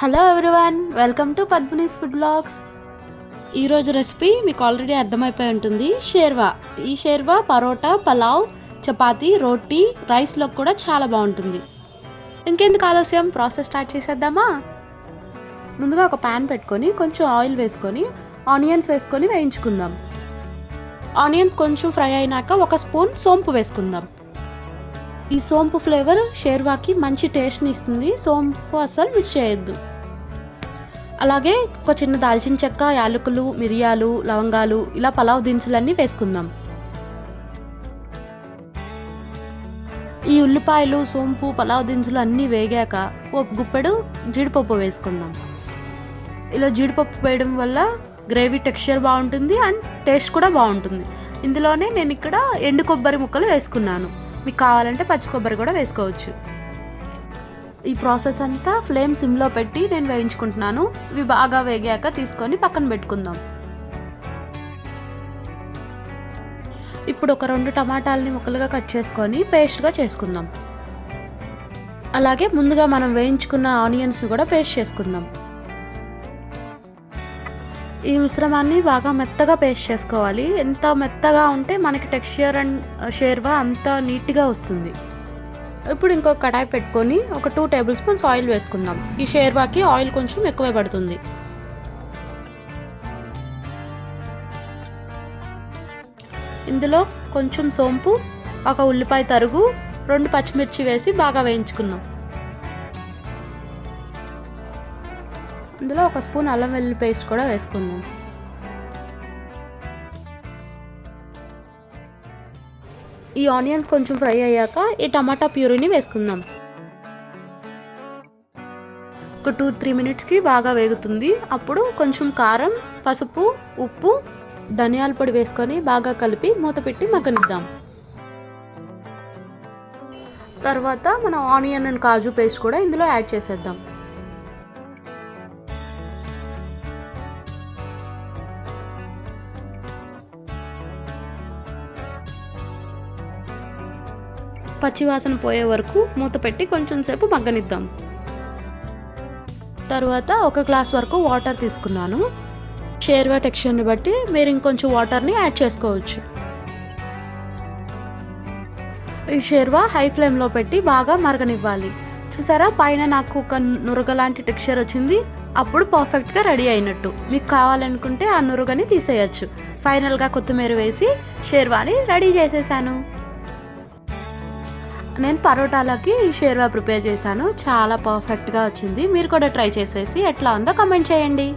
Hello everyone welcome to Padmini's food blogs ఈరోజు recipe మీకు already అర్థమైపోయి ఉంటుంది. షేర్వా. ఈ షేర్వా పరోటా పలావ్ చపాతీ రోటీ రైస్లో కూడా చాలా బాగుంటుంది. ఇంకెందుకు ఆలస్యం? ప్రాసెస్ స్టార్ట్ చేసేద్దామా? ముందుగా ఒక ప్యాన్ పెట్టుకొని కొంచెం ఆయిల్ వేసుకొని ఆనియన్స్ వేసుకొని వేయించుకుందాం. ఆనియన్స్ కొంచెం ఫ్రై అయినాక ఒక స్పూన్ సోంపు వేసుకుందాం. ఈ సోంపు ఫ్లేవర్ షేర్వాకి మంచి టేస్ట్ని ఇస్తుంది. సోంపు అస్సలు మిస్ చేయొద్దు. అలాగే ఒక చిన్న దాల్చిన చెక్క యాలకులు మిరియాలు లవంగాలు ఇలా పలావ్ దినుసులన్నీ వేసుకుందాం. ఈ ఉల్లిపాయలు సోంపు పలావ్ దినుసులు అన్నీ వేగాక ఒక గుప్పెడు జీడిపప్పు వేసుకుందాం. ఇలా జీడిపప్పు వేయడం వల్ల గ్రేవీ టెక్స్చర్ బాగుంటుంది అండ్ టేస్ట్ కూడా బాగుంటుంది. ఇందులోనే నేను ఇక్కడ ఎండు కొబ్బరి ముక్కలు వేసుకున్నాను. మీకు కావాలంటే పచ్చి కొబ్బరి కూడా వేసుకోవచ్చు. ఈ ప్రాసెస్ అంతా ఫ్లేమ్ సిమ్లో పెట్టి నేను వేయించుకుంటున్నాను. ఇవి బాగా వేగాక తీసుకొని పక్కన పెట్టుకుందాం. ఇప్పుడు ఒక రెండు టమాటాలని ముక్కలుగా కట్ చేసుకొని పేస్ట్గా చేసుకుందాం. అలాగే ముందుగా మనం వేయించుకున్న ఆనియన్స్ని కూడా పేస్ట్ చేసుకుందాం. ఈ మిశ్రమాన్ని బాగా మెత్తగా పేస్ట్ చేసుకోవాలి. ఎంత మెత్తగా ఉంటే మనకి టెక్స్చర్ అండ్ షేర్వా అంత నీట్గా వస్తుంది. ఇప్పుడు ఇంకొక కడాయి పెట్టుకొని ఒక టూ టేబుల్ స్పూన్స్ ఆయిల్ వేసుకుందాం. ఈ షేర్వాకి ఆయిల్ కొంచెం ఎక్కువే పడుతుంది. ఇందులో కొంచెం సోంపు ఒక ఉల్లిపాయ తరుగు రెండు పచ్చిమిర్చి వేసి బాగా వేయించుకుందాం. ఇందులో ఒక స్పూన్ అల్లం వెల్లుల్లి పేస్ట్ కూడా వేసుకుందాం. ఈ ఆనియన్స్ కొంచెం ఫ్రై అయ్యాక ఈ టమాటా ప్యూరీని వేసుకుందాం. ఒక టూ త్రీ మినిట్స్కి బాగా వేగుతుంది. అప్పుడు కొంచెం కారం పసుపు ఉప్పు ధనియాల పొడి వేసుకొని బాగా కలిపి మూత పెట్టి మగ్గనిద్దాం. తర్వాత మనం ఆనియన్ అండ్ కాజు పేస్ట్ కూడా ఇందులో యాడ్ చేసేద్దాం. పచ్చివాసన పోయే వరకు మూత పెట్టి కొంచెం సేపు మగ్గనిద్దాం. తర్వాత ఒక గ్లాస్ వరకు వాటర్ తీసుకున్నాను. షేర్వా టెక్స్చర్ని బట్టి మీరు ఇంకొంచెం వాటర్ని యాడ్ చేసుకోవచ్చు. ఈ షేర్వా హై ఫ్లేమ్లో పెట్టి బాగా మరగనివ్వాలి. చూసారా? పైన నాకు ఒక నురగ లాంటి టెక్స్చర్ వచ్చింది. అప్పుడు పర్ఫెక్ట్గా రెడీ అయినట్టు. మీకు కావాలనుకుంటే ఆ నురగని తీసేయచ్చు. ఫైనల్గా కొత్తిమీర వేసి షేర్వాని రెడీ చేసేసాను. నేను పరోటాలకి షేర్వా ప్రిపేర్ చేశాను. చాలా పర్ఫెక్ట్గా వచ్చింది. మీరు కూడా ట్రై చేసేసి ఎట్లా ఉందో కమెంట్ చేయండి.